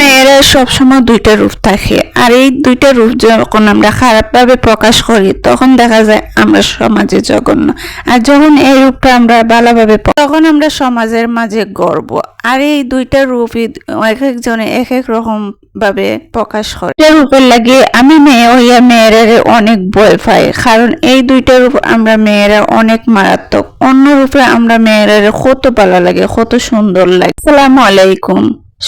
মেয়েরা সবসময় দুইটা রূপ থাকে আর এই দুইটা রূপ যখন আমরা খারাপভাবে প্রকাশ করি, তখন দেখা যায় আমরা সমাজে জঘন্য। আর যখন এই রূপটা আমরা ভালোভাবে তখন আমরা সমাজের মাঝে গর্ব। আর এই দুইটা রূপই এক একজনে এক এক রকম ভাবে প্রকাশ করে। রূপের লাগে আমি মেয়ে হইয়া মেয়েরা অনেক ভয় পাই, কারণ এই দুইটা রূপ আমরা মেয়েরা অনেক মারাত্মক। অন্য রূপে আমরা মেয়েরা কত ভালো লাগে, কত সুন্দর লাগে। আসসালামু আলাইকুম।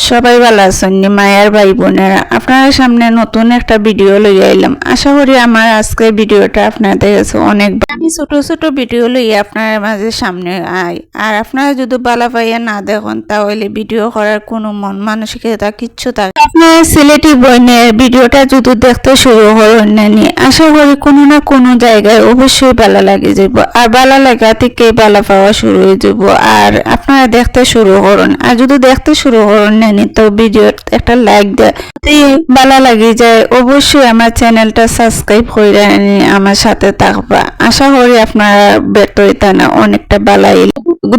সবাই ভালো আছেন নি? মায়ের ভাই বোনেরা। আপনার সামনে নতুন একটা ভিডিও লই আইলাম। আশা করি আমার আজকের ভিডিওটা আপনাদের কাছে অনেক আমি ছোট ছোট ভিডিও লই আপনার মাঝে সামনে আই। আর আপনারা যদি বালা পাইয়া না দেখুন, তাহলে ভিডিও করার কোনো মন মানসিকতা কিচ্ছু থাকে আপনার সিলেটি বইনের ভিডিওটা যদি দেখতে শুরু করেন নানি আশা করি কোনো না কোনো জায়গায় অবশ্যই ভালো লাগে যাব আর ভালো লাগা থেকে ভালো পাওয়া শুরু হয়ে যাব আর আপনারা দেখতে শুরু করুন। আর যদি দেখতে শুরু করেন নানি তো ভিডিও একটা লাইক দেয়। ভালো লাগে যায়, অবশ্যই আমার চ্যানেলটা সাবস্ক্রাইব করে আমার সাথে থাকবা। আশা করি আপনারা বেতরিতা না অনেকটা ভালাই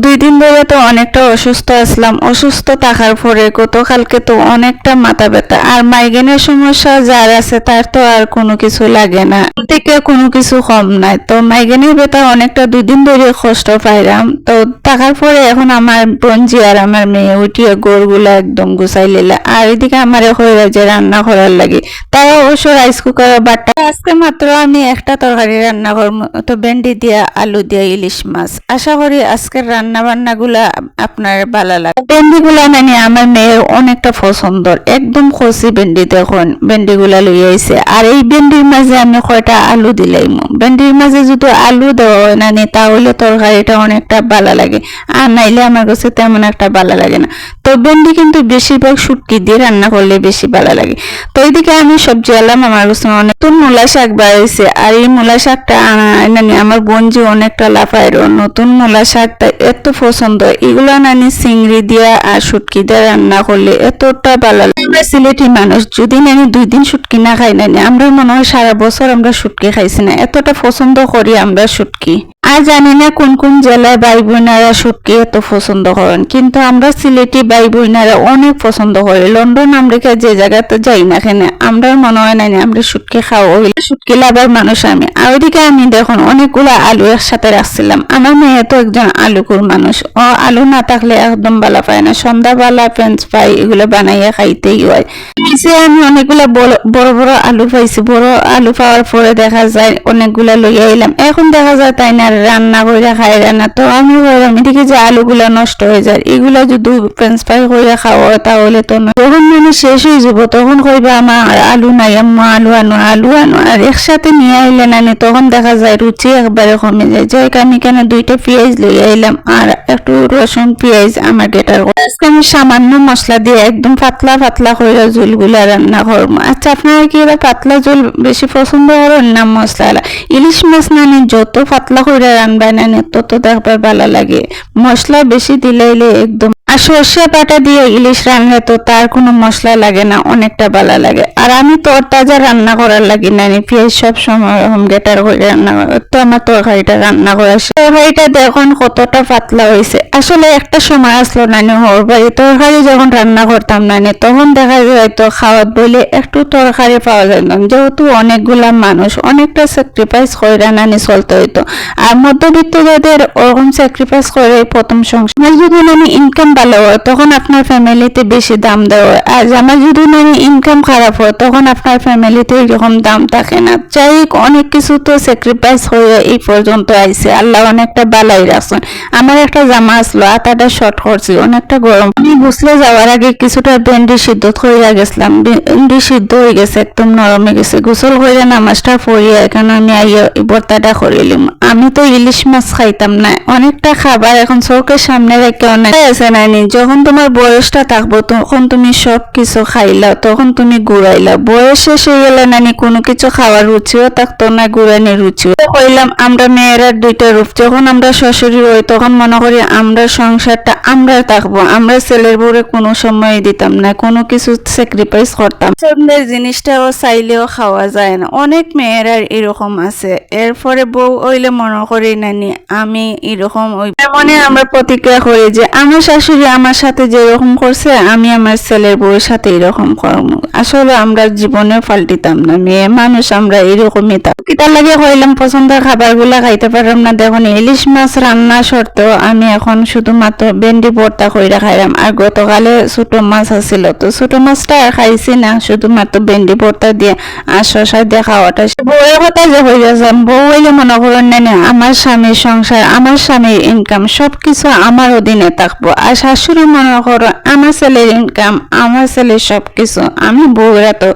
দুই দিন ধরে তো অনেকটা অসুস্থ আসলাম। অসুস্থ থাকার পরে গতকালকে তো অনেকটা মাথা ব্যথা। আর মাইগ্রেনের সমস্যা যার আছে তার তো আর কোনো কিছু লাগে না। থেকে কোনো কিছু কম নাই। তো মাইগ্রেনের ব্যথা অনেকটা দুই দিন ধরে কষ্ট পাইলাম। তো থাকার পরে এখন আমার বঞ্জি আর আমার মেয়ে উঠিয়ে গোড়গুলা একদম গুছাই লিলা আর এদিকে আমার হয়ে যে রান্না করার লাগে। তাই অবশ্য রাইস কুকার বাটা। আজকে মাত্র আমি একটা তরকারি রান্না করব তো ভেন্ডি দিয়া আলু দিয়া ইলিশ মাছ। আশা করি আজকের রান্না বান্না গুলা আপনার ভালো লাগে ভেন্ডি গুলা মানে আমার মেয়ের অনেকটা পছন্দ। একদম খসি ভেন্ডি দেখুন। ভেন্ডি গুলা লই আইছে। আর এই ভেন্ডির মাঝে আমি কয়টা আলু দিলাম ভেন্ডির মাঝে যদি আলু দেওয়া হয় নি, তাহলে তরকারিটা অনেকটা ভালো লাগে। আর নাইলে আমার কাছে তেমন একটা ভালো লাগে না। তো ভেন্ডি কিন্তু বেশিরভাগ শুটকি দিয়ে রান্না করলে বেশি ভালো লাগে। তো এইদিকে আমি সবজি আলাম আমার কাছে অনেক মূলা শাক বাড়াইছে আর এই মূলা শাকটা আনা- নানি আমার বোনজি অনেকটা লাফায় নতুন মূলা শাকটা এত পছন্দ। এগুলো নানি চিংড়ি দিয়া আর শুটকি দিয়ে রান্না করলে এতটা ভালো লাগে। আমরা সিলেটি মানুষ, যদি নানি দুই দিন শুটকি না খাই নানি আমরা মনে হয় সারা বছর আমরা শুটকি খাইছি না। এতটা পছন্দ করি আমরা শুটকি। আর জানি না কোন কোন জেলায় ভাই বোনেরা শুটকি এত পছন্দ করেন, কিন্তু আমরা সিলেটি ভাই বোনেরা অনেক পছন্দ করি। লন্ডন, আমেরিকা যে জায়গাতে যাই না কেন আমরা মনে হয় না আমরা শুটকি খাওয়া হইলে শুটকি লাভার মানুষ আমি। আর ওইদিকে আমি দেখুন, অনেকগুলো আলু একসাথে রাখছিলাম। আমার মেয়ে তো একজন আলুকুর মানুষ। ও আলু না থাকলে একদম ভালো পায় না। সন্ধ্যাবেলা ফ্রেঞ্চ ফ্রাই এগুলো বানাইয়া খাইতেই হয়। নিচে আমি অনেকগুলা বড় বড় বড় আলু পাইছি। বড় আলু পাওয়ার পরে দেখা যায় অনেকগুলা লইয়া এলাম। এখন দেখা যায় তাই না রান্না করে খাই রান্না তো আমি ভাবলাম, এদিকে যে আলুগুলা নষ্ট হয়ে যায়, এগুলা যদি ফ্রেঞ্চ ফ্রাই করে খাওয়া তাহলে তো। যখন মানে শেষ হয়ে যাব, তখন কইবা আমার আলু নাই, আম্মা, আলু আনো আলু আনো। আর একসাথে নিয়ে আইলে নানি তখন দেখা যায় রুচি একবারে কমে যায়। যাই আমি কেন দুইটা পেঁয়াজ লইয়া আইলাম, আর একটু রসুন পেঁয়াজ আমার গেটার আমি সামান্য মশলা দিয়ে একদম পাতলা পাতলা করে ঝোলগুলা রান্না করব। আচ্ছা আপনারা কি এবার পাতলা ঝোল বেশি পছন্দ করেন না মশলা ইলিশ মাছ নানি যত পাতলা করে রান্না নানি তত দেখবার ভালো লাগে। মশলা বেশি দিলাইলে একদম আর সর্ষে বাটা দিয়ে ইলিশ রান্না তো তার কোনো মশলা লাগে না, অনেকটা ভালো লাগে। আর আমি তোর তাজা রান্না করার লাগি নানি পেঁয়াজ সব সময় হোম গেটার করে রান্না তো আমার তরকারিটা রান্না করা। তরকারিটা দেখুন কতটা পাতলা হয়েছে আসলে একটা সময় আসলো নানি হোর বাড়ি তরকারি যখন রান্না করতাম নানি তখন দেখা যায় তো খাওয়াত বলে একটু তরকারি পাওয়া না। যেহেতু অনেকগুলা মানুষ, অনেকটা স্যাক্রিফাইস করে নানি চলতে হইতো। আর মধ্যবিত্ত যাদের ওরকম স্যাক্রিফাইস করে প্রথম সংসার। যদি আমি ইনকাম ভালো হয়, তখন আপনার ফ্যামিলিতে বেশি দাম দেওয়া হয়। আর আমার যদি মানে ইনকাম খারাপ হয়, তখন আপনার ফ্যামিলিতে এরকম দাম থাকে না। যাই অনেক কিছু তো স্যাক্রিফাইস হয়ে এই পর্যন্ত আইছে। আল্লাহ অনেকটা বালাই রাখছেন। আমার একটা জামা আসলো আটাটা শর্ট করছি, অনেকটা গরম। আমি বুঝলে যাওয়ার আগে কিছুটা ভেন্ডি সিদ্ধ হয়ে গেছিলাম। ভেন্ডি সিদ্ধ হয়ে গেছে, একদম নরমে গেছে। গোসল করে নামাজটা পড়িয়া এখানে আমি আইয়া এই ভর্তাটা করিলাম আমি তো ইলিশ মাছ খাইতাম না। অনেকটা খাবার এখন চোখের সামনে রেখে অনেক আছে নানি যখন তোমার বয়সটা থাকব, তখন তুমি সব কিছু খাইলা, তখন তুমি ঘুরাইলা। বয়স শেষ হয়ে গেলে নানি কোনো কিছু খাওয়ার রুচিও থাকতো না, ঘুরানির রুচিও। কইলাম, আমরা মেয়েরা দুইটা রূপ, যখন আমরা শ্বশুরি হই, তখন মনে করি আমরা সংসারটা আমরা থাকব, আমরা ছেলের বউরে কোনো সময় দিতাম না, কোনো কিছু স্যাক্রিফাইস করতাম। পছন্দের জিনিসটাও চাইলেও খাওয়া যায় না। অনেক মেয়েরা এরকম আছে। এরপরে বউ হইলে মনে করি, নানি, আমি এরকম ওই মনে আমরা প্রতিক্রিয়া করি যে, আমার শাশুড়ি শাশুড়ি আমার সাথে যেরকম করছে, আমি আমার ছেলের বউয়ের সাথে এরকম করব। আসলে আমরা জীবনে পাল্টিতাম না, মেয়ে মানুষ, আমরা এরকমই থাক কিতার লাগে পছন্দের খাবারগুলা খাইতে পারলাম না। দেখুন, ইলিশ মাছ রান্না সত্ত্বেও আমি এখন শুধুমাত্র ভেন্ডি ভর্তা কইরা খাইলাম। আর গতকালে ছোট মাছ আছিল। তো ছোট মাছটা খাইছি না, শুধুমাত্র ভেন্ডি ভর্তা দিয়ে আর শশা দিয়ে খাওয়াটা। বউয়ের কথা যে হয়ে যাম বউ হইলে মনে করেন না না, আমার স্বামীর সংসার, আমার স্বামীর ইনকাম সবকিছু আমার অধীনে থাকব। আর শাশুড়ি মনে করো, আমার ছেলের ইনকাম আমার ছেলের সবকিছু, আমি বউরা তো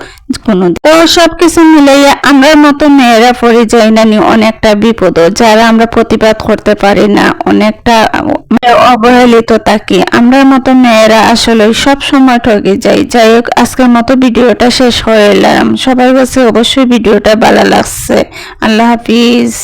কোনো তো সবকিছু মিলাইয়া আমরা মতো মেয়েরা পড়ে যাই না নি অনেকটা বিপদ যারা আমরা প্রতিবাদ করতে পারি না, অনেকটা অবহেলিত থাকি। আমরা মতো মেয়েরা আসলে সব সময় ঠকে যাই। যাই হোক, আজকের মতো ভিডিওটা শেষ হয়ে এলাম। সবার কাছে অবশ্যই ভিডিওটা ভালো লাগছে। আল্লাহ হাফিজ।